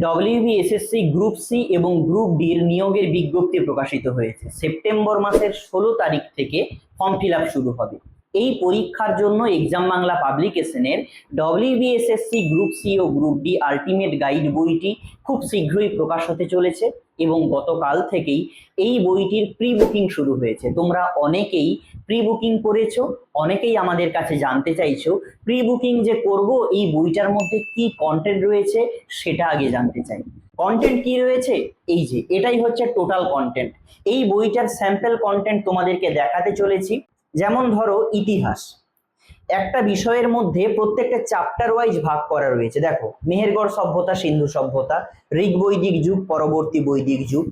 WBSSC group C এবং group ডির নিয়োগের বিজ্ঞপ্তি প্রকাশিত হয়েছে। সেপ্টেম্বর মাসের ষোলো তারিখ থেকে ফর্ম ফিল শুরু হবে। এই পরীক্ষার জন্য এক্সাম বাংলা পাবলিকেশনের ডব্লিউবিএসএসসি গ্রুপ সি ও গ্রুপ ডি আলটিমেট গাইড বইটি খুব শীঘ্রই প্রকাশ হতে চলেছে এবং গতকাল থেকেই এই বইটির প্রি বুকিং শুরু হয়েছে। তোমরা অনেকেই প্রি বুকিং করেছ, অনেকেই আমাদের কাছে জানতে চাইছো প্রি বুকিং যে করব, এই বইটার মধ্যে কি কন্টেন্ট রয়েছে সেটা আগে জানতে চাই। কন্টেন্ট কি রয়েছে? এই যে, এটাই হচ্ছে টোটাল কন্টেন্ট এই বইটার স্যাম্পল কন্টেন্ট তোমাদেরকে দেখাতে চলেছি। যেমন ধরো ইতিহাস। একটা বিষয়ের মধ্যে প্রত্যেকটা চ্যাপ্টার ওয়াইজ ভাগ করা রয়েছে। দেখো, মেহেরগড় সভ্যতা, সিন্ধু সভ্যতা ঋগ বৈদিক যুগ, পরবর্তী বৈদিক যুগ,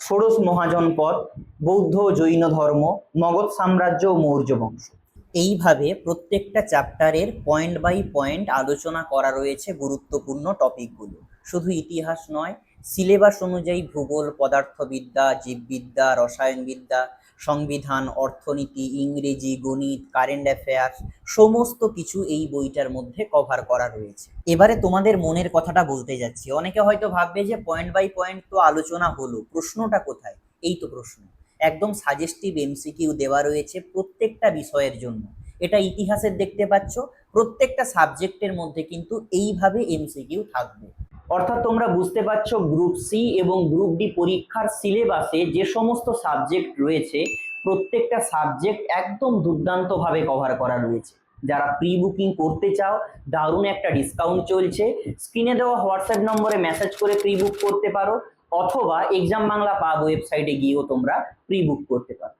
ষোড়শ মহাজনপদ, বৌদ্ধ জৈন ধর্ম, মগধ সাম্রাজ্য ও মৌর্য বংশ। এইভাবে প্রত্যেকটা চ্যাপ্টারের পয়েন্ট বাই পয়েন্ট আলোচনা করা রয়েছে গুরুত্বপূর্ণ টপিকগুলো। শুধু ইতিহাস নয়, সিলেবাস অনুযায়ী ভূগোল, পদার্থবিদ্যা, জীববিদ্যা, রসায়নবিদ্যা, সংবিধান, অর্থনীতি, ইংরেজি, গণিত, কারেন্ট অ্যাফেয়ার্স, সমস্ত কিছু এই বইটার মধ্যে কভার করা রয়েছে। এবারে তোমাদের মনের কথাটা বলতে যাচ্ছি। অনেকে হয়তো ভাববে যে পয়েন্ট বাই পয়েন্ট তো আলোচনা হলো, প্রশ্নটা কোথায়? এই তো প্রশ্ন। একদম সাজেস্টিভ এমসিকিউ দেওয়া রয়েছে প্রত্যেকটা বিষয়ের জন্য। এটা ইতিহাসের দেখতে পাচ্ছ, প্রত্যেকটা সাবজেক্টের মধ্যে কিন্তু এইভাবে এমসিকিউ থাকবে। অর্থাৎ তোমরা বুঝতে পারছ গ্রুপ সি এবং গ্রুপ ডি পরীক্ষার সিলেবাসে যে সমস্ত সাবজেক্ট রয়েছে, প্রত্যেকটা সাবজেক্ট একদম দুর্দান্তভাবে কভার করা রয়েছে। যারা প্রি বুকিং করতে চাও, দারুণ একটা ডিসকাউন্ট চলছে। স্ক্রিনে দেওয়া হোয়াটসঅ্যাপ নম্বরে মেসেজ করে প্রি বুক করতে পারো। অথবা এক্সাম বাংলা পাব ওয়েবসাইটে গিয়েও তোমরা প্রি বুক করতে পারো।